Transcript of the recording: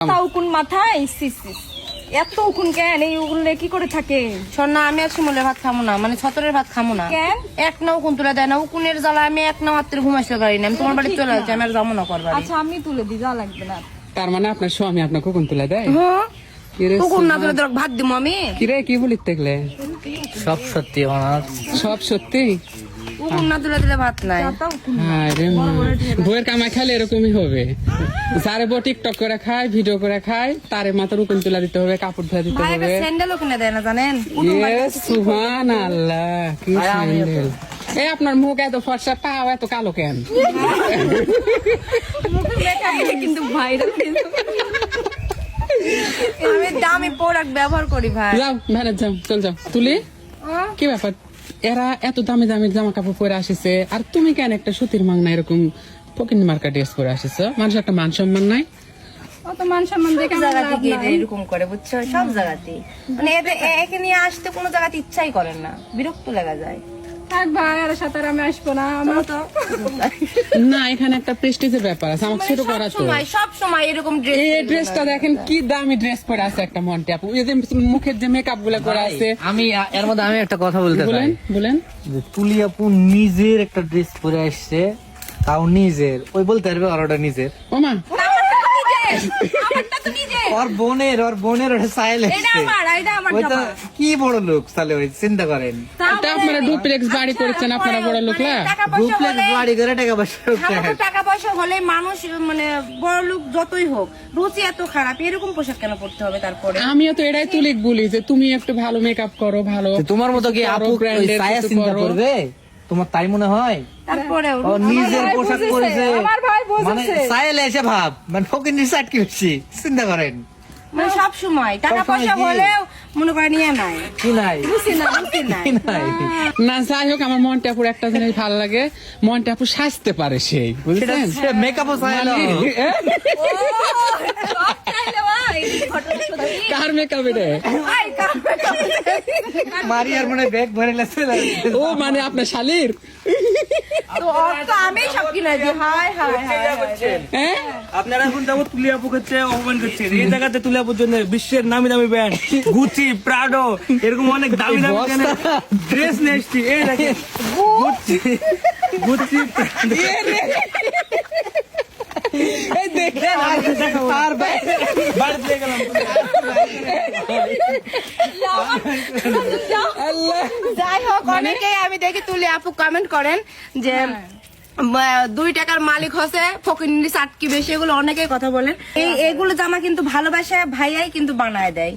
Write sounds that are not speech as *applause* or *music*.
তা উকুন মাথায়? ইস এত উকুন কেন? এই উকুন কি করে থাকে? শোন না আমি ভাত খামো না। মানে ছতরের ভাত খামো না। কেন? এক নাও কোন তুলে দেয় না। উকুনের জ্বালা আমি এক নাও আত্মীয় ঘুমাইতে পারি না। আমি তোমার বাড়ি চলে যাচ্ছি আমি আর যাব না করবার আচ্ছা আমি তুলে দিই যা লাগবে না। তার মানে আপনার স্বামী তুলে দেয়? হ্যাঁ। উকুন না তুলে তোর ভাত দিমু আমি। কিরে কি বলিত দেখলে? সব সত্যি সব সত্যি? উকুন না তুলে দিলে ভাত নাই আরে মা। কামাই খালে এরকমই হবে। যারে বউ টিকটক করে খায় ভিডিও করে খায় তারে মাথার উকুন তুলা দিতে হবে কাপড় ধুয়ে দিতে হবে। স্যান্ডেলও কিনে দেয় না জানেন? ইয়ে সুহান আল্লাহ কি স্যান্ডেল এই আপনার মুখ এত ফর্সা পাও এত কালো কেন? কিন্তু ভাইরাল আমি দামি প্রোডাক্ট ব্যবহার করি ভাই। যাও ভ্যানে যাও চল যাও। তুলি? কি ব্যাপার? এরা এত দামি দামি জামা কাপড় পরে আসেছে আর তুমি কেন একটা সুতির মাংনা এরকম পকিন মার্কা ড্রেস পরে আসেছো? মানুষ একটা মান সম্মান নাই? অত মান সম্মান দেখে জায়গা থেকে এরকম করে বুঝছ? সব জায়গাতে। মানে এদের একে নিয়ে আসতে কোনো জায়গাতে ইচ্ছাই করেন না। বিরক্ত লাগা যায়। থাক ভাই আর সাথে আমি আসব না আমার তো। না এখানে একটা প্রেস্টিজের ব্যাপার আছে আমাকে ছোট করা তো। সব সময় এরকম ড্রেস এই ড্রেসটা দেখেন কি দামি ড্রেস পরে আছে একটা মন্টে আপু। এই যে মুখের যে মেকআপগুলা করা আছে। আমি এর মধ্যে আমি একটা কথা বলতে চাই। বলেন বলেন। যে তুলি আপু নিজের একটা ড্রেস পরে আসছে তাও নিজের। ওই বলতে পারবে আর ওটা নিজের। ওমা। ওর বোনের ওর বোনের সাইল কি বড় লোক তাহলে ওই চিন্তা করেন। আপনারা ডুপ্লেক্স বাড়ি করেছেন আপনারা বড় ডুপ্লেক্স বাড়ি করে টাকা পয়সা টাকা পয়সা হলে মানুষ মানে বড় লোক যতই হোক রুচি এত খারাপ এরকম পোশাক কেন পড়তে হবে তারপরে? আমিও তো এটাই তুলিক বলি যে তুমি একটু ভালো মেকআপ করো ভালো তোমার মতো কি আপু চিন্তা করবে? তোমার তাই মনে হয়? তারপরে নিজের পোশাক বুঝেছে, পরেছে। আমার ভাই মানে। সাইলে এসে ভাব মানে ফকির সাইড কি বেশি চিন্তা করেন। মানে সব সময় টাকা পয়সা? হলেও মনে করেন ইয়ে নাই। কি নাই? রুচি না রুচি নাই। না। যাই হোক আমার মনটা আপুর একটা জিনিস ভালো লাগে। মনটা আপু সাজতে পারে সেই বুঝলেন সে মেকআপও চাইলো। সত্যি কার মেকআপ এটা? মনে ব্যাগ ভরে লেছে। ও মানে আপনার শালির? তো আমি সব কিনে দিই হাই হাই হাই হ্যাঁ। আপনারা এখন যেমন তুলিয়াপু করছে অপমান করছেন এই জায়গাতে জন্য বিশ্বের নামি দামি ব্যান্ড গুচি প্রাডো এরকম অনেক দামি দামি ড্রেস নিয়ে এসছি। এই দেখেন গুচি গুচি এই দেখেন আর বাড়িতে গেলাম। *laughs* যাই হোক অনেকেই আমি দেখি তুলে আপু কমেন্ট করেন যে দুই টাকার মালিক হসে ফকিনি চাটকি বেশি এগুলো অনেকেই কথা বলেন। এই এগুলো জামা কিন্তু ভালোবাসে ভাইয়াই কিন্তু বানায় দেয়।